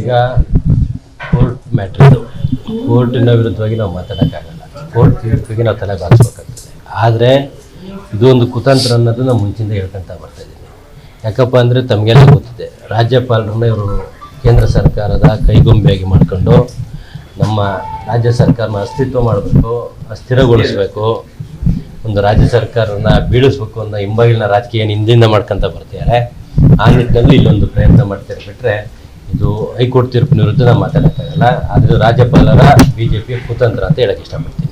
ಈಗ court matter ಇದು. ಕೋರ್ಟಿನ ವಿರುದ್ಧವಾಗಿ ನಾವು ಮಾತಾಡೋಕ್ಕಾಗಲ್ಲ. ಕೋರ್ಟ್ ತೀರ್ಪಿಗೆ ನಾವು ತಲೆ ಬಾರಿಸ್ಬೇಕಾಗ್ತದೆ. ಆದರೆ ಇದು ಒಂದು ಕುತಂತ್ರ ಅನ್ನೋದು ನಾವು ಮುಂಚಿಂದ ಹೇಳ್ಕೊಂತ ಬರ್ತಾ ಇದ್ದೀನಿ ಯಾಕಪ್ಪ ಅಂದರೆ ತಮಗೆಲ್ಲ ಗೊತ್ತಿದೆ. ರಾಜ್ಯಪಾಲರನ್ನ ಇವರು ಕೇಂದ್ರ ಸರ್ಕಾರದ ಕೈಗೊಂಬೆಯಾಗಿ ಮಾಡಿಕೊಂಡು ನಮ್ಮ ರಾಜ್ಯ ಸರ್ಕಾರನ ಅಸ್ತಿತ್ವ ಮಾಡಬೇಕು, ಅಸ್ಥಿರಗೊಳಿಸಬೇಕು, ಒಂದು ರಾಜ್ಯ ಸರ್ಕಾರನ ಬೀಳಿಸ್ಬೇಕು ಅನ್ನೋ ಹಿಂಬಾಗಿಲಿನ ರಾಜಕೀಯ ಹಿಂದಿಂದ ಮಾಡ್ಕೊಂತ ಬರ್ತಿದ್ದಾರೆ. ಆ ನಿಟ್ಟಿನಲ್ಲಿ ಇಲ್ಲೊಂದು ಪ್ರಯತ್ನ ಮಾಡ್ತಾರೆ ಬಿಟ್ಟರೆ ಇದು ಹೈಕೋರ್ಟ್ ತೀರ್ಪಿನ ವಿರುದ್ಧ ನಾವು ಮಾತಾಡೋಕ್ಕಾಗಲ್ಲ ಆದರೆ ರಾಜ್ಯಪಾಲರ ಬಿ ಜೆ ಪಿ ಕುತಂತ್ರ ಅಂತ ಹೇಳಕ್ಕೆ ಇಷ್ಟಪಡ್ತೀನಿ.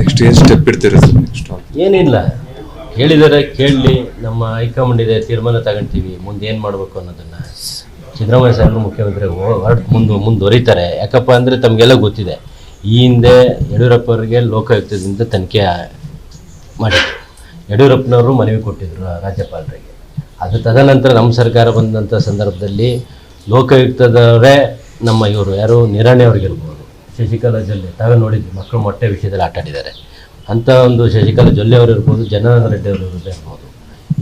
ನೆಕ್ಸ್ಟ್ ಏನು ಸ್ಟೆಪ್ ಇಡ್ತೀರಿ? ಸರ್ ನೆಕ್ಸ್ಟ್ ಏನಿಲ್ಲ. ಹೇಳಿದರೆ ಕೇಳಲಿ ನಮ್ಮ ಹೈಕಮಾಂಡ್ ಇದೆ ತೀರ್ಮಾನ ತಗೊಂತೀವಿ. ಮುಂದೆ ಏನು ಮಾಡಬೇಕು ಅನ್ನೋದನ್ನು. ಸಿದ್ದರಾಮಯ್ಯ ಸಾಹೇಬರು ಮುಖ್ಯಮಂತ್ರಿ ಹೊರಟು ಮುಂದೆ ಮುಂದುವರಿತಾರೆ. ಯಾಕಪ್ಪ ಅಂದರೆ ತಮಗೆಲ್ಲ ಗೊತ್ತಿದೆ. ಈ ಹಿಂದೆ ಯಡಿಯೂರಪ್ಪ ಅವರಿಗೆ ಲೋಕಾಯುಕ್ತದಿಂದ ತನಿಖೆ ಮಾಡಿದ್ರು. ಯಡಿಯೂರಪ್ಪನವರು ಮನವಿ ಕೊಟ್ಟಿದ್ರು ರಾಜ್ಯಪಾಲರಿಗೆ. ಅದು ತದನಂತರ ನಮ್ಮ ಸರ್ಕಾರ ಬಂದಂಥ ಸಂದರ್ಭದಲ್ಲಿ ಲೋಕಾಯುಕ್ತದವರೇ ನಮ್ಮ ಇವರು. ಯಾರು? ನಿರಾಣೆಯವ್ರಿಗಿರ್ಬೋದು ಶಶಿಕಲಾ ಜೊಲ್ಲೆ. ತಾವೇ ನೋಡಿದ್ವಿ, ಮಕ್ಕಳು ಮೊಟ್ಟೆ ವಿಷಯದಲ್ಲಿ ಆಟ ಆಡಿದ್ದಾರೆ. ಅಂಥ ಒಂದು ಶಶಿಕಲಾ ಜೊಲ್ಲೆ ಅವರು ಇರ್ಬೋದು, ಜನಾರ್ದನ ರೆಡ್ಡಿ ಅವರು ಇರ್ಬೋದು.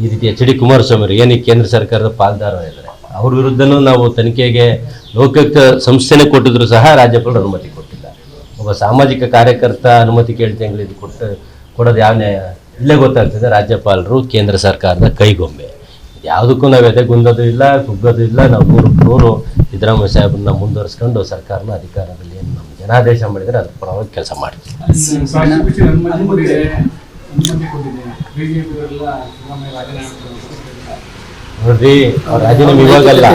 ಈ ರೀತಿ ಎಚ್ ಡಿ ಕುಮಾರಸ್ವಾಮಿ ಏನಕ್ಕೆ ಕೇಂದ್ರ ಸರ್ಕಾರದ ಪಾಲ್ದಾರ ಇದ್ದಾರೆ, ಅವ್ರ ವಿರುದ್ಧನೂ ನಾವು ತನಿಖೆಗೆ ಲೋಕಾಯುಕ್ತ ಸಂಸ್ಥೆನೇ ಕೊಟ್ಟಿದ್ರು ಸಹ ರಾಜ್ಯಪಾಲರು ಅನುಮತಿ ಕೊಟ್ಟಿಲ್ಲ. ಒಬ್ಬ ಸಾಮಾಜಿಕ ಕಾರ್ಯಕರ್ತ ಅನುಮತಿ ಕೇಳ್ತಂಗೆ ಇದು ಕೊಟ್ಟು ಕೊಡೋದು ಯಾವ ಇಲ್ಲೇ ಗೊತ್ತಾಗ್ತದೆ, ರಾಜ್ಯಪಾಲರು ಕೇಂದ್ರ ಸರ್ಕಾರದ ಕೈಗೊಂಬೆ. ಯಾವುದಕ್ಕೂ ನಾವು ಎದೆಗುಂದೋದು ಇಲ್ಲ, ಕುಗ್ಗೋದು ಇಲ್ಲ. ನಾವು ನೂರಕ್ಕೆ ನೂರು ಸಿದ್ದರಾಮಯ್ಯ ಸಾಹೇಬನ್ನ ಮುಂದುವರಿಸ್ಕೊಂಡು ಸರ್ಕಾರನ ಅಧಿಕಾರದಲ್ಲಿ ಏನು ನಮ್ಮ ಜನಾದೇಶ ಮಾಡಿದರೆ ಅದ್ರ ಪರವಾಗಿ ಕೆಲಸ ಮಾಡ್ತೀವಿ. ನೋಡ್ರಿ, ಅವ್ರ ರಾಜೀನಾಮೆ ಇವಾಗಲ್ಲ.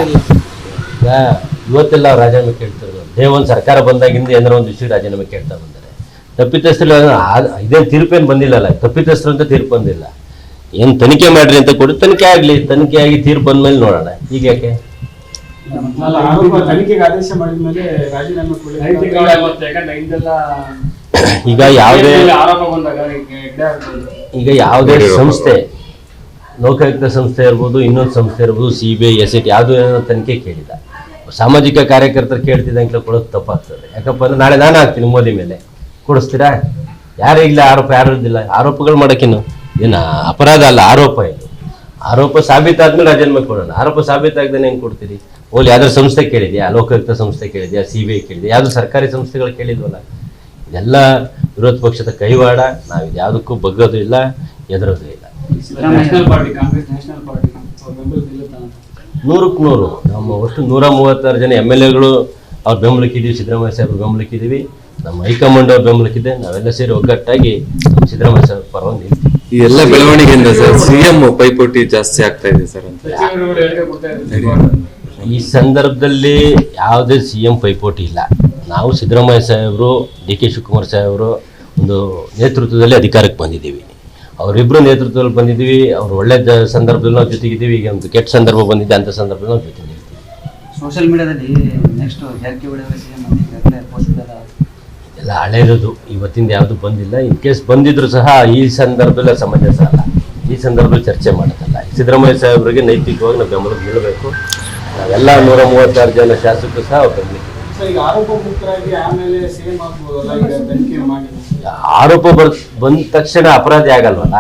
ಇವತ್ತೆಲ್ಲ ಅವ್ರು ರಾಜೀನಾಮೆ ಕೇಳ್ತಿರೋದು. ದೇ ಒಂದು ಸರ್ಕಾರ ಬಂದಾಗಿಂದ ಏನಾರ ಒಂದು ವಿಷಯ ರಾಜೀನಾಮೆ ಕೇಳ್ತಾ ಬಂದರೆ. ತಪ್ಪಿತಸ್ಥರು ಇದೇನು ತೀರ್ಪೇನು ಬಂದಿಲ್ಲಲ್ಲ. ತಪ್ಪಿತಸ್ಥರು ಅಂತ ತೀರ್ಪು ಬಂದಿಲ್ಲ. ಏನು ತನಿಖೆ ಮಾಡ್ರಿ ಅಂತ ಕೊಡಿ. ತನಿಖೆ ಆಗಲಿ ತನಿಖೆ ಆಗಿ ತೀರ್ಪು ಬಂದ್ಮೇಲೆ ನೋಡೋಣ. ಈಗ ಯಾಕೆ? ಈಗ ಯಾವುದೇ ಆರೋಪ ಬಂದಾಗ ಈಗ ಯಾವುದೇ ಸಂಸ್ಥೆ ಲೋಕಾಯುಕ್ತ ಸಂಸ್ಥೆ ಇರ್ಬೋದು ಇನ್ನೊಂದು ಸಂಸ್ಥೆ ಇರ್ಬೋದು C B I S I T ಯಾವುದೂ ಏನೋ ತನಿಖೆ ಕೇಳಿದ. ಸಾಮಾಜಿಕ ಕಾರ್ಯಕರ್ತರು ಕೇಳ್ತಿದ್ದಂಗೆ ಕೊಡೋದು ತಪ್ಪಾಗ್ತದೆ. ಯಾಕಪ್ಪ ಅಂದ್ರೆ ನಾಳೆ ನಾನು ಹಾಕ್ತೀನಿ ಮೋದಿ ಮೇಲೆ. ಕೊಡಿಸ್ತೀರಾ? ಯಾರೇ ಇಲ್ಲ ಆರೋಪ ಯಾರು ಇದ್ದಿಲ್ಲ ಆರೋಪಗಳು ಮಾಡೋಕ್ಕೇನು ಏನು ಅಪರಾಧ ಅಲ್ಲ ಆರೋಪ ಇದು. ಆರೋಪ ಸಾಬೀತಾದ್ಮೇಲೆ ರಾಜೀನಾಮೆ ಕೊಡೋಣ. ಆರೋಪ ಸಾಬೀತಾಗ್ದೇ ಹೆಂಗೆ ಕೊಡ್ತೀರಿ? ಓಲಿ ಯಾವ್ದಾದ್ರು ಸಂಸ್ಥೆ ಕೇಳಿದ್ಯಾ? ಲೋಕಾಯುಕ್ತ ಸಂಸ್ಥೆ ಕೇಳಿದ್ಯಾ? ಸಿ ಬಿ ಐ ಕೇಳಿದ್ಯಾ? ಯಾವ್ದು ಸರ್ಕಾರಿ ಸಂಸ್ಥೆಗಳು ಕೇಳಿದ್ವಲ್ಲ? ಇದೆಲ್ಲ ವಿರೋಧ ಪಕ್ಷದ ಕೈವಾಡ. ನಾವು ಯಾವ್ದಕ್ಕೂ ಬಗ್ಗೋದು ಇಲ್ಲ ಎದುರೋದು ಇಲ್ಲ. ನೂರಕ್ಕೆ ನೂರು. ನಮ್ಮ ಒಟ್ಟು ನೂರ ಮೂವತ್ತಾರು ಜನ ಎಂ ಎಲ್ ಎಗಳು ಅವ್ರ ಬೆಂಬಲಕ್ಕಿದ್ದೀವಿ ಸಿದ್ದರಾಮಯ್ಯ ಸಾಹೇಬ್ರ ಬೆಂಬಲಕ್ಕಿದ್ದೀವಿ ನಮ್ಮ ಹೈಕಮಾಂಡ್ ಅವ್ರ ಬೆಂಬಲಕ್ಕಿದೆ ನಾವೆಲ್ಲ ಸೇರಿ ಒಗ್ಗಟ್ಟಾಗಿ ನಮ್ಮ ಸಿದ್ದರಾಮಯ್ಯ ಸಾಹೇಬ್ ಪರವಾಗಿ ನಿಲ್ತೀವಿ. ಈ ಎಲ್ಲ ಬೆಳವಣಿಗೆಯಿಂದ ಸರ್ ಸಿಎಂ ಪೈಪೋಟಿ ಜಾಸ್ತಿ ಆಗ್ತಾ ಇದೆ ಸರ್ ಅಂತ. ಈ ಸಂದರ್ಭದಲ್ಲಿ ಯಾವುದೇ ಸಿ ಎಂ ಪೈಪೋಟಿ ಇಲ್ಲ. ನಾವು ಸಿದ್ದರಾಮಯ್ಯ ಸಾಹೇಬರು ಡಿ ಕೆ ಶಿವಕುಮಾರ್ ಸಾಹೇಬರು ಒಂದು ನೇತೃತ್ವದಲ್ಲಿ ಅಧಿಕಾರಕ್ಕೆ ಬಂದಿದ್ದೀವಿ. ಅವರಿಬ್ಬರು ನೇತೃತ್ವದಲ್ಲಿ ಬಂದಿದ್ದೀವಿ. ಅವ್ರು ಒಳ್ಳೆ ಸಂದರ್ಭದಲ್ಲಿ ನಾವು ಜೊತೆಗಿದ್ದೀವಿ. ಈಗ ಒಂದು ಕೆಟ್ಟ ಸಂದರ್ಭ ಬಂದಿದೆ ಅಂಥ ಸಂದರ್ಭದಲ್ಲಿ ನಾವು ಜೊತೆಗಿದ್ದೀವಿ. ಸೋಷಿಯಲ್ ಮೀಡಿಯಾದಲ್ಲಿ ನೆಕ್ಸ್ಟ್ ಜಾರಕಿಹೊಳಿ ಅವರು ಸಿಎಂ ಅಂತ ಈಗಾಗಲೇ ಪೋಸ್ಟ್ ಎಲ್ಲ ಹಳೇದು ಇವತ್ತಿಂದ ಯಾವುದು ಬಂದಿಲ್ಲ. ಇನ್ ಕೇಸ್ ಬಂದಿದ್ರು ಸಹ ಈ ಸಂದರ್ಭದಲ್ಲಿ ಸಮಂಜಸ ಅಲ್ಲ ಈ ಸಂದರ್ಭದಲ್ಲಿ ಚರ್ಚೆ ಮಾಡೋದಲ್ಲ ಸಿದ್ದರಾಮಯ್ಯ ಸಾಹೇಬರಿಗೆ ನೈತಿಕವಾಗಿ ನಾವು ಬೆಂಬಲ ನಿಲ್ಲಬೇಕು. ನಾವೆಲ್ಲ ನೂರ ಮೂವತ್ತಾರು ಜನ ಶಾಸಕರು ಸಹ ಅವ್ರು ಆರೋಪ ಬರ್ ಬಂದ ತಕ್ಷಣ ಅಪರಾಧಿ ಆಗಲ್ವಲ್ಲ?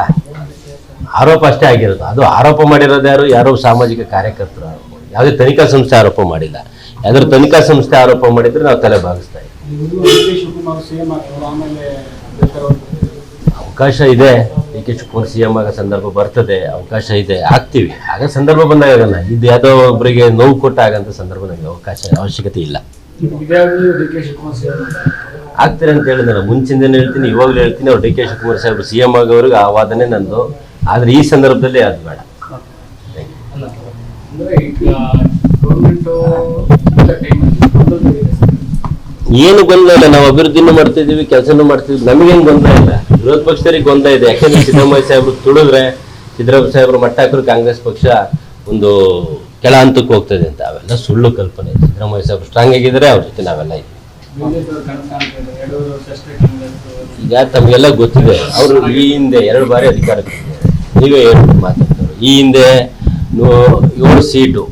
ಆರೋಪ ಅಷ್ಟೇ ಆಗಿರೋದು. ಅದು ಆರೋಪ ಮಾಡಿರೋದು ಯಾರು? ಯಾರೋ ಸಾಮಾಜಿಕ ಕಾರ್ಯಕರ್ತರು. ಯಾವುದೇ ತನಿಖಾ ಸಂಸ್ಥೆ ಆರೋಪ ಮಾಡಿಲ್ಲ. ಯಾವ್ದಾದ್ರು ತನಿಖಾ ಸಂಸ್ಥೆ ಆರೋಪ ಮಾಡಿದ್ರೆ ನಾವು ತಲೆ ಭಾಗಿಸ್ತಾ ಇದ್ದೀವಿ. ಅವಕಾಶ ಇದೆ D K Shivakumar C M ಆಗೋ ಸಂದರ್ಭ ಬರ್ತದೆ ಅವಕಾಶ ಇದೆ ಆಗ್ತೀವಿ ಆಗ ಸಂದರ್ಭ ಬಂದಾಗ ಆಗಲ್ಲ ಇದು ಯಾವುದೋ ಒಬ್ಬರಿಗೆ ನೋವು ಕೊಟ್ಟಾಗಂತ ಸಂದರ್ಭ ನನಗೆ ಅವಕಾಶ ಅವಶ್ಯಕತೆ ಇಲ್ಲ ಆಗ್ತೀರ ಅಂತ ಹೇಳಿದ್ರೆ ಮುಂಚಿಂದನೇ ಹೇಳ್ತೀನಿ ಇವಾಗಲೂ ಹೇಳ್ತೀನಿ ಅವ್ರು D K Shivakumar Saheb C M ಆಗೋವ್ರಿಗೆ ಆ ವಾದನೆ ನಂದು ಆದರೆ ಈ ಸಂದರ್ಭದಲ್ಲಿ ಅದು ಬೇಡ ಅಂದ್ರೆ ಈಗ ಗೌರ್ಮೆಂಟು ಟೈಮಲ್ಲಿ ಇದೆ ಸರ್ ಏನು ಗೊಂದಲ ಇಲ್ಲ. ನಾವು ಅಭಿವೃದ್ಧಿನೂ ಮಾಡ್ತಾ ಇದೀವಿ ಕೆಲಸನೂ ಮಾಡ್ತಿದ್ವಿ ನಮಗೇನು ಗೊಂದಲ ಇಲ್ಲ. ವಿರೋಧ ಪಕ್ಷದವರಿಗೆ ಗೊಂದಲ ಇದೆ. ಯಾಕೆಂದ್ರೆ ಸಿದ್ದರಾಮಯ್ಯ ಸಾಹೇಬ್ರು ತುಳಿದ್ರೆ ಸಿದ್ದರಾಮಯ್ಯ ಸಾಹೇಬ್ರು ಮಟ್ಟ ಹಾಕ್ರು ಕಾಂಗ್ರೆಸ್ ಪಕ್ಷ ಒಂದು ಕೆಳ ಹಂತಕ್ಕೆ ಹೋಗ್ತದೆ ಅಂತ. ಅವೆಲ್ಲ ಸುಳ್ಳು ಕಲ್ಪನೆ. ಸಿದ್ದರಾಮಯ್ಯ ಸಾಹೇಬ್ರು ಸ್ಟ್ರಾಂಗ್ ಆಗಿದ್ರೆ ಅವ್ರ ಜೊತೆ ನಾವೆಲ್ಲ ಕಾಂಗ್ರೆಸ್ ಈಗ ತಮಗೆಲ್ಲ ಗೊತ್ತಿದೆ, ಅವರು ಈ ಹಿಂದೆ ಎರಡು ಬಾರಿ ಅಧಿಕಾರಕ್ಕೆ ನೀವೇ ಹೇಳ್ಬಿಟ್ಟು ಮಾತಾಡ್ತಾರೆ. ಈ ಹಿಂದೆ ಏಳು ಸೀಟು,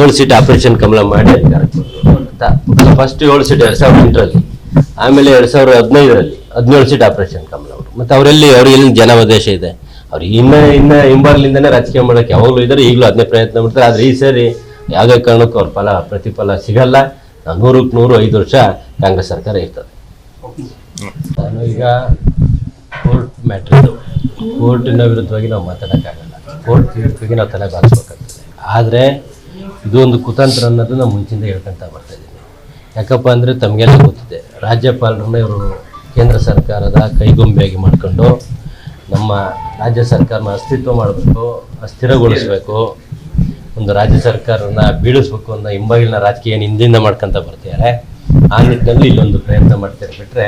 ಏಳು ಸೀಟ್ ಆಪರೇಷನ್ ಕಮಲ ಮಾಡಿ ಅಧಿಕಾರಕ್ಕೆ ಬಂದರು. ಫಸ್ಟ್ ಏಳು ಸೀಟ್ ಎರಡ್ ಸಾವಿರದ ಎಂಟರಲ್ಲಿ, ಆಮೇಲೆ ಎರಡ್ ಸಾವಿರದ ಹದಿನೈದರಲ್ಲಿ ಹದಿನೇಳು ಸೀಟ್ ಆಪರೇಷನ್ ಕಮಲ ಅವರು. ಮತ್ತೆ ಅವರೆಲ್ಲಿ ಅವ್ರಿಗೆ ಎಲ್ಲಿ ಜನಾವದೇಶ ಇದೆ. ಅವ್ರು ಇನ್ನ ಇನ್ನ ಹಿಂಬಾರ್ಲಿಂದನೇ ರಾಜಕೀಯ ಮಾಡೋಕೆ ಯಾವಾಗಲೂ ಇದ್ದಾರೆ, ಈಗಲೂ ಅದನ್ನೇ ಪ್ರಯತ್ನ ಮಾಡ್ತಾರೆ. ಆದ್ರೆ ಈ ಸರಿ ಯಾವುದೇ ಕಾರಣಕ್ಕೂ ಅವ್ರ ಫಲ, ಪ್ರತಿಫಲ ಸಿಗಲ್ಲ. ನೂರಕ್ಕೆ ನೂರು, ಐದು ವರ್ಷ ಕಾಂಗ್ರೆಸ್ ಸರ್ಕಾರ ಇರ್ತದೆ. ನಾನು ಈಗ ಕೋರ್ಟ್ ಮ್ಯಾಟ್ರ್ ಕೋರ್ಟಿನ ವಿರುದ್ಧವಾಗಿ ನಾವು ಮಾತಾಡೋಕ್ಕಾಗಲ್ಲ. ಕೋರ್ಟ್ ತೀರ್ಪಿಗೆ ನಾವು ತಲೆ ಬಾರಿಸ್ಬೇಕಾಗ್ತದೆ. ಆದರೆ ಇದು ಒಂದು ಕುತಂತ್ರ ಅನ್ನೋದು ನಾವು ಮುಂಚಿಂದ ಹೇಳ್ಕೊಂತ ಬರ್ತಾ ಯಾಕಪ್ಪ ಅಂದರೆ ತಮಗೆಲ್ಲ ಗೊತ್ತಿದೆ. ರಾಜ್ಯಪಾಲರನ್ನ ಇವರು ಕೇಂದ್ರ ಸರ್ಕಾರದ ಕೈಗೊಂಬೆಯಾಗಿ ಮಾಡಿಕೊಂಡು ನಮ್ಮ ರಾಜ್ಯ ಸರ್ಕಾರನ ಅಸ್ತಿತ್ವ ಮಾಡಬೇಕು ಅಸ್ಥಿರಗೊಳಿಸಬೇಕು ಒಂದು ರಾಜ್ಯ ಸರ್ಕಾರನ ಬೀಳಿಸ್ಬೇಕು ಅನ್ನೋ ಹಿಂಬಾಗಿಲಿನ ರಾಜಕೀಯ ಹಿಂದಿಂದ ಮಾಡ್ಕೊಂತ ಬರ್ತಿದ್ದಾರೆ. ಆ ನಿಟ್ಟಿನಲ್ಲಿ ಇಲ್ಲೊಂದು ಪ್ರಯತ್ನ ಮಾಡ್ತಾರೆ ಬಿಟ್ಟರೆ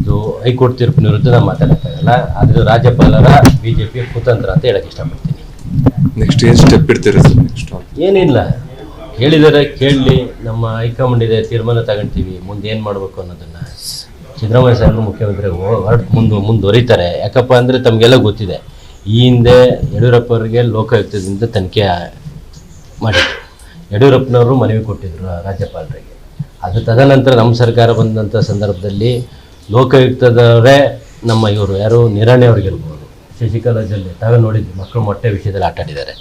ಇದು ಹೈಕೋರ್ಟ್ ತೀರ್ಪಿನ ವಿರುದ್ಧ ನಾವು ಮಾತಾಡೋಕ್ಕಾಗಲ್ಲ ಆದರೆ ರಾಜ್ಯಪಾಲರ ಬಿ ಜೆ ಪಿ ಕುತಂತ್ರ ಅಂತ ಹೇಳಕ್ಕೆ ಇಷ್ಟಪಡ್ತೀನಿ. ನೆಕ್ಸ್ಟ್ ಏನು ಸ್ಟೆಪ್ ಇಡ್ತೀರಾ ಸರ್ ನೆಕ್ಸ್ಟ್ ಏನಿಲ್ಲ. ಹೇಳಿದರೆ ಕೇಳಲಿ ನಮ್ಮ ಹೈಕಮಾಂಡ್ ಇದೆ, ತೀರ್ಮಾನ ತಗೊಂತೀವಿ, ಮುಂದೆ ಏನು ಮಾಡಬೇಕು ಅನ್ನೋದನ್ನು ಸಿದ್ದರಾಮಯ್ಯ ಸಾಹೇಬರು ಮುಖ್ಯಮಂತ್ರಿ ಹೊರಟು ಮುಂದೆ, ಮುಂದುವರಿತಾರೆ. ಯಾಕಪ್ಪ ಅಂದರೆ ತಮಗೆಲ್ಲ ಗೊತ್ತಿದೆ. ಈ ಹಿಂದೆ ಯಡಿಯೂರಪ್ಪ ಅವರಿಗೆ ಲೋಕಾಯುಕ್ತದಿಂದ ತನಿಖೆ ಮಾಡಿದ್ರು. ಯಡಿಯೂರಪ್ಪನವರು ಮನವಿ ಕೊಟ್ಟಿದ್ರು ರಾಜ್ಯಪಾಲರಿಗೆ. ಅದು ತದನಂತರ ನಮ್ಮ ಸರ್ಕಾರ ಬಂದಂಥ ಸಂದರ್ಭದಲ್ಲಿ ಲೋಕಾಯುಕ್ತದವರೇ ನಮ್ಮ ಇವರು ಯಾರು? ನಿರಾಣಿ ಅವ್ರಿಗಿರ್ಬೋದು ಶಶಿಕಲಾ ಶಶಿಕಲಾಜಲ್ಲಿ ತಾವೇ ನೋಡಿದ್ವಿ ಮಕ್ಕಳು ಮೊಟ್ಟೆ ವಿಷಯದಲ್ಲಿ ಆಟ ಆಡಿದ್ದಾರೆ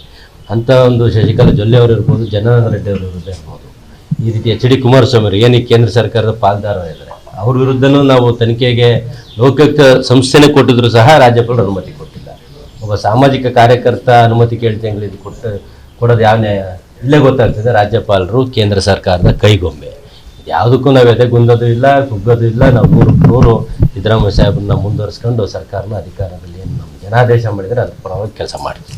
ಅಂಥ ಒಂದು ಶಶಿಕಲಾ ಜೊಲ್ಲೆ ಅವರು ಇರ್ಬೋದು, ಜನಾರ್ದನ ರೆಡ್ಡಿ ಅವರು ಇರ್ಬೋದು ಈ ರೀತಿ ಎಚ್ ಡಿ ಕುಮಾರಸ್ವಾಮಿ ಅವರು ಏನಕ್ಕೆ ಕೇಂದ್ರ ಸರ್ಕಾರದ ಪಾಲ್ದಾರ ಇದ್ದಾರೆ ಅವ್ರ ವಿರುದ್ಧನೂ ನಾವು ತನಿಖೆಗೆ ಲೋಕಾಯುಕ್ತ ಸಂಸ್ಥೆನೇ ಕೊಟ್ಟಿದ್ರು ಸಹ ರಾಜ್ಯಪಾಲರು ಅನುಮತಿ ಕೊಟ್ಟಿಲ್ಲ. ಒಬ್ಬ ಸಾಮಾಜಿಕ ಕಾರ್ಯಕರ್ತ ಅನುಮತಿ ಕೇಳ್ತಂಗ್ಳು ಇದು ಕೊಟ್ಟು, ಕೊಡೋದು ಯಾವ ನ್ಯಾಯ? ಇಲ್ಲೇ ಗೊತ್ತಾಗ್ತದೆ, ರಾಜ್ಯಪಾಲರು ಕೇಂದ್ರ ಸರ್ಕಾರದ ಕೈಗೊಂಬೆ. ಯಾವುದಕ್ಕೂ ನಾವು ಎದೆಗುಂದೋದು ಇಲ್ಲ, ಕುಗ್ಗೋದು ಇಲ್ಲ, ನಾವು ನೂರು ನೂರು ಸಿದ್ದರಾಮಯ್ಯ ಸಾಹೇಬನ್ನ ಮುಂದುವರಿಸ್ಕೊಂಡು ಸರ್ಕಾರನ ಅಧಿಕಾರದಲ್ಲಿ ಏನು ನಮ್ಮ ಜನಾದೇಶ ಮಾಡಿದರೆ ಅದ್ರ ಪರವಾಗಿ ಕೆಲಸ ಕೊಡಬೇಕು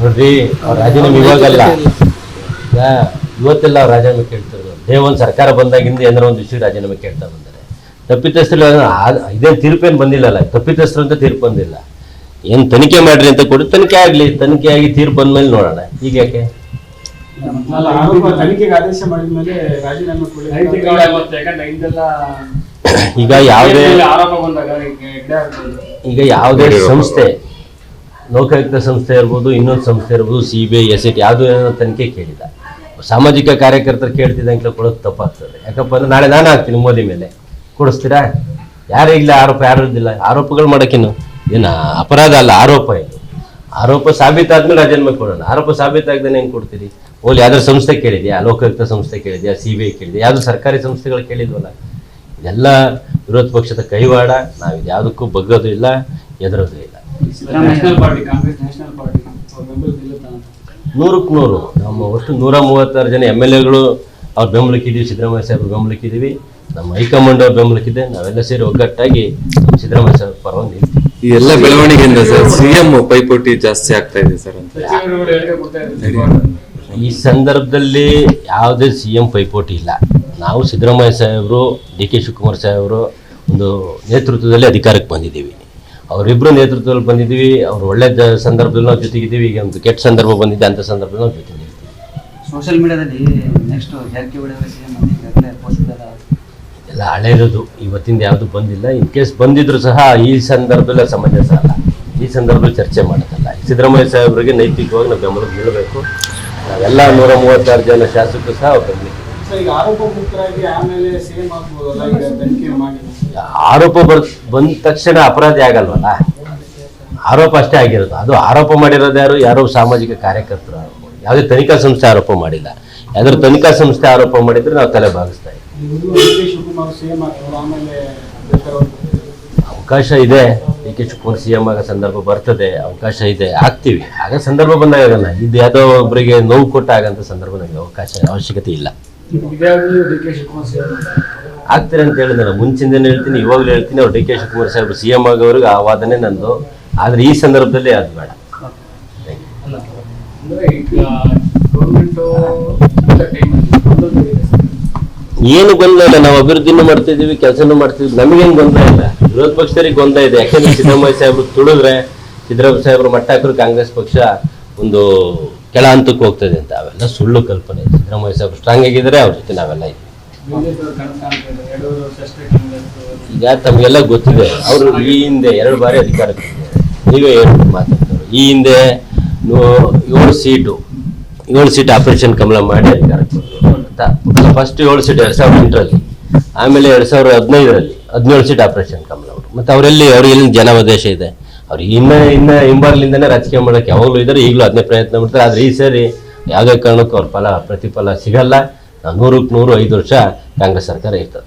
ನೋಡ್ರಿ, ಅವ್ರ ರಾಜೀನಾಮೆ ಇವಾಗಲ್ಲ. ಇವತ್ತೆಲ್ಲ ಅವ್ರ ರಾಜೀನಾಮೆ ಕೇಳ್ತಾರೆ ಡೇ ಒಂದು ಸರ್ಕಾರ ಬಂದಾಗಿಂದ ಏನಾರ ಒಂದು ವಿಷಯ ರಾಜೀನಾಮೆ ಕೇಳ್ತಾ ಬಂದರೆ. ತಪ್ಪಿತಸ್ಥರು ಇದೇನು ತೀರ್ಪೇನು ಬಂದಿಲ್ಲಲ್ಲ. ತಪ್ಪಿತಸ್ಥರು ಅಂತ ತೀರ್ಪು ಬಂದಿಲ್ಲ. ಏನು ತನಿಖೆ ಮಾಡ್ರಿ ಅಂತ ಕೊಡಿ. ತನಿಖೆ ಆಗಲಿ. ತನಿಖೆ ಆಗಿ ತೀರ್ಪು ಬಂದ್ಮೇಲೆ ನೋಡೋಣ. ಈಗ ಯಾಕೆ? ಅಲ್ಲ ಆರೋಪ ತನಿಖೆಗೆ ಆದೇಶ ಮಾಡಿದ ಮೇಲೆ ರಾಜೀನಾಮೆ ಕೊಡಿ ಯಾಕಂದ್ರೆ ಹಿಂದೆಲ್ಲ ಈಗ ಯಾವುದೇ ಆರೋಪ ಬಂದಾಗ ಈಗ ಯಾವುದೇ ಸಂಸ್ಥೆ ಲೋಕಾಯುಕ್ತ ಸಂಸ್ಥೆ ಇರ್ಬೋದು ಇನ್ನೊಂದು ಸಂಸ್ಥೆ ಇರ್ಬೋದು C B I S I T ಯಾವುದು ಏನೋ ತನಿಖೆ ಕೇಳಿದ. ಸಾಮಾಜಿಕ ಕಾರ್ಯಕರ್ತರು ಕೇಳ್ತಿದ್ದಂಗೆ ಕೊಡೋದು ತಪ್ಪಾಗ್ತದೆ. ಯಾಕಪ್ಪ ಅಂದ್ರೆ ನಾಳೆ ನಾನು ಹಾಕ್ತೀನಿ ಮೋದಿ ಮೇಲೆ. ಕೊಡಿಸ್ತೀರಾ? ಯಾರು ಇಲ್ಲ ಆರೋಪ ಯಾರು ಇದ್ದಿಲ್ಲ ಆರೋಪಗಳು ಮಾಡೋಕ್ಕಿನ್ನು ಏನು ಅಪರಾಧ ಅಲ್ಲ ಆರೋಪ ಇದು. ಆರೋಪ ಸಾಬೀತಾದ್ಮೇಲೆ ರಾಜೀನಾಮೆ ಕೊಡೋಣ ಆರೋಪ ಸಾಬೀತಾಗ್ದೇ ಹೆಂಗೆ ಕೊಡ್ತೀರಿ? ಓಲಿ ಯಾವ್ದಾದ್ರು ಸಂಸ್ಥೆ ಕೇಳಿದ್ಯಾ? ಲೋಕಾಯುಕ್ತ ಸಂಸ್ಥೆ ಕೇಳಿದ್ಯಾ? ಸಿ ಬಿ ಐ ಕೇಳಿದ್ಯಾ? ಯಾವುದು ಸರ್ಕಾರಿ ಸಂಸ್ಥೆಗಳು ಕೇಳಿದ್ವಲ್ಲ? ಇದೆಲ್ಲ ವಿರೋಧ ಪಕ್ಷದ ಕೈವಾಡ. ನಾವು ಇದು ಯಾವುದಕ್ಕೂ ಬಗ್ಗೋದು ಇಲ್ಲ ಎದುರೋದು ಇಲ್ಲ. National party Congress national party ಅವ್ರ ಬೆಂಬಲ ನಿಲ್ಲುತ್ತಾ? ಅಂತ ನೂರಕ್ಕೆ ನೂರು. ನಮ್ಮ ಒಟ್ಟು ನೂರ ಮೂವತ್ತಾರು ಜನ ಎಂ ಎಲ್ ಎಗಳು ಅವ್ರ ಬೆಂಬಲಕ್ಕಿದ್ದೀವಿ ಸಿದ್ದರಾಮಯ್ಯ ಸಾಹೇಬ್ರು ಬೆಂಬಲಕ್ಕಿದ್ದೀವಿ ನಮ್ಮ ಹೈಕಮಾಂಡ್ ಅವ್ರ ಬೆಂಬಲಕ್ಕಿದೆ ನಾವೆಲ್ಲ ಸೇರಿ ಒಗ್ಗಟ್ಟಾಗಿ ನಮ್ಮ ಸಿದ್ದರಾಮಯ್ಯ ಸಾಹೇಬ್ ಪರವಾಗಿ ನಿಲ್ತೀವಿ. ಈ ಎಲ್ಲ ಬೆಳವಣಿಗೆಯಿಂದ ಸರ್ ಸಿಎಂ ಪೈಪೋಟಿ ಜಾಸ್ತಿ ಆಗ್ತಾ ಇದೆ ಸರ್ ಅಂತ. ಈ ಸಂದರ್ಭದಲ್ಲಿ ಯಾವುದೇ ಸಿ ಎಂ ಪೈಪೋಟಿ ಇಲ್ಲ. ನಾವು ಸಿದ್ದರಾಮಯ್ಯ ಸಾಹೇಬರು ಡಿ ಕೆ ಶಿವಕುಮಾರ್ ಸಾಹೇಬರು ಒಂದು ನೇತೃತ್ವದಲ್ಲಿ ಅಧಿಕಾರಕ್ಕೆ ಬಂದಿದ್ದೀವಿ. ಅವರಿಬ್ಬರು ನೇತೃತ್ವದಲ್ಲಿ ಬಂದಿದ್ದೀವಿ. ಅವ್ರು ಒಳ್ಳೆ ಸಂದರ್ಭದಲ್ಲಿ ನಾವು ಜೊತೆಗಿದ್ದೀವಿ. ಈಗ ಒಂದು ಕೆಟ್ಟ ಸಂದರ್ಭ ಬಂದಿದೆ ಅಂಥ ಸಂದರ್ಭದಲ್ಲಿ ನಾವು ಜೊತೆ ನಿಲ್ತೀವಿ ಸೋಷಿಯಲ್ ಮೀಡಿಯಾದಲ್ಲಿ ನೆಕ್ಸ್ಟ್ ಎಲ್ಲ ಹಳೆಯದು ಇವತ್ತಿಂದ ಯಾವುದು ಬಂದಿಲ್ಲ. ಇನ್ ಕೇಸ್ ಬಂದಿದ್ರು ಸಹ ಈ ಸಂದರ್ಭದಲ್ಲಿ ಸಮಂಜಸ ಅಲ್ಲ ಈ ಸಂದರ್ಭದಲ್ಲಿ ಚರ್ಚೆ ಮಾಡೋದಲ್ಲ. ಸಿದ್ದರಾಮಯ್ಯ ಸಾಹೇಬರಿಗೆ ನೈತಿಕವಾಗಿ ನಾವು ಬೆಂಬಲ ಬೀಳಬೇಕು. ನಾವೆಲ್ಲ ನೂರ ಮೂವತ್ತಾರು ಜನ ಶಾಸಕರು ಸಹ ಬರಲಿ ಆರೋಪ ಬರ್ ಬಂದ ತಕ್ಷಣ ಅಪರಾಧಿ ಆಗಲ್ವಲ್ಲ? ಆರೋಪ ಅಷ್ಟೇ ಆಗಿರೋದು. ಅದು ಆರೋಪ ಮಾಡಿರೋದು ಯಾರು? ಯಾರೋ ಸಾಮಾಜಿಕ ಕಾರ್ಯಕರ್ತರು ಯಾವುದೇ ತನಿಖಾ ಸಂಸ್ಥೆ ಆರೋಪ ಮಾಡಿಲ್ಲ. ಯಾವ್ದಾದ್ರು ತನಿಖಾ ಸಂಸ್ಥೆ ಆರೋಪ ಮಾಡಿದ್ರೆ ನಾವು ತಲೆ ಬಾಗಿಸ್ತಾ ಇದ್ದೀವಿ. ಅವಕಾಶ ಇದೆ. ಕೆ ಶಿವಕುಮಾರ್ ಸಿ ಎಂ ಆಗೋ ಸಂದರ್ಭ ಬರ್ತದೆ, ಅವಕಾಶ ಇದೆ, ಆಗ್ತೀವಿ. ಆಗ ಸಂದರ್ಭ ಬಂದಾಗ ಆಗಲ್ಲ. ಇದು ಯಾವುದೋ ಒಬ್ಬರಿಗೆ ನೋವು ಕೊಟ್ಟ ಆಗಂತ ಸಂದರ್ಭ ನನಗೆ ಅವಕಾಶ, ಅವಶ್ಯಕತೆ ಇಲ್ಲ. ಆಗ್ತೀರ ಅಂತ ಹೇಳಿದ್ರೆ ಮುಂಚಿಂದನೇ ಹೇಳ್ತೀನಿ, ಇವಾಗಲೂ ಹೇಳ್ತೀನಿ. ಅವ್ರು D K Shivakumar Saheb C M ಆಗೋರಿಗೆ ಆ ವಾದನೆ ನಂದು. ಆದರೆ ಈ ಸಂದರ್ಭದಲ್ಲಿ ಅದು ಬೇಡ. ಏನು ಗೊಂದಲ ಇಲ್ಲ ನಾವು ಅಭಿವೃದ್ಧಿನೂ ಮಾಡ್ತಿದ್ದೀವಿ, ಕೆಲಸನೂ ಮಾಡ್ತಿದ್ವಿ ನಮಗೇನು ಗೊಂದಲ ಇಲ್ಲ. ವಿರೋಧ ಪಕ್ಷದವರಿಗೆ ಗೊಂದಲ ಇದೆ. ಯಾಕೆಂದ್ರೆ ಸಿದ್ದರಾಮಯ್ಯ ಸಾಹೇಬ್ರು ತುಳಿದ್ರೆ ಸಿದ್ದರಾಮಯ್ಯ ಸಾಹೇಬ್ರು ಮಟ್ಟ ಹಾಕಿದ್ರು ಕಾಂಗ್ರೆಸ್ ಪಕ್ಷ ಒಂದು ಕೆಳ ಹಂತಕ್ಕೆ ಹೋಗ್ತದೆ ಅಂತ. ಅವೆಲ್ಲ ಸುಳ್ಳು ಕಲ್ಪನೆ. ಸಿದ್ದರಾಮಯ್ಯ ಸಾಹೇಬರು ಸ್ಟ್ರಾಂಗ್ ಆಗಿದ್ರೆ ಅವ್ರ ಜೊತೆ ನಾವೆಲ್ಲ ಇದ್ದೀವಿ. ಈಗ ತಮಗೆಲ್ಲ ಗೊತ್ತಿದೆ, ಅವರು ಈ ಹಿಂದೆ ಎರಡು ಬಾರಿ ಅಧಿಕಾರಕ್ಕೆ. ನೀವೇ ಹೇಳಿ ಮಾತಾಡ್ತಾರೆ. ಈ ಹಿಂದೆ ಏಳು ಸೀಟು, ಏಳು ಸೀಟ್ ಆಪರೇಷನ್ ಕಮಲ ಮಾಡಿ ಅಧಿಕಾರಕ್ಕೆ ಬಂದರು ಫಸ್ಟ್ ಏಳು ಸೀಟ್ ಎರಡು ಸಾವಿರದ ಎಂಟರಲ್ಲಿ, ಆಮೇಲೆ ಎರಡ್ ಸಾವಿರದ ಹದಿನೈದರಲ್ಲಿ ಹದಿನೇಳು ಸೀಟ್ ಆಪರೇಷನ್ ಕಮಲ ಮತ್ತು ಅವರೆಲ್ಲಿ ಅವ್ರಿಗೆ ಜನ ಜನಾವದೇಶ ಇದೆ. ಅವ್ರು ಇನ್ನ ಇನ್ನ ಹಿಂಬಾರ್ಲಿಂದನೇ ರಾಜಕೀಯ ಮಾಡೋಕೆ ಯಾವಾಗಲೂ ಇದ್ದಾರೆ. ಈಗಲೂ ಅದನ್ನೇ ಪ್ರಯತ್ನ ಮಾಡ್ತಾರೆ. ಆದ್ರೆ ಈ ಸರಿ ಯಾವುದೇ ಕಾರಣಕ್ಕೂ ಅವ್ರ ಫಲ, ಪ್ರತಿಫಲ ಸಿಗಲ್ಲ. ನೂರಕ್ಕೆ ನೂರು, ಐದು ವರ್ಷ ಕಾಂಗ್ರೆಸ್ ಸರ್ಕಾರ ಇರ್ತದೆ.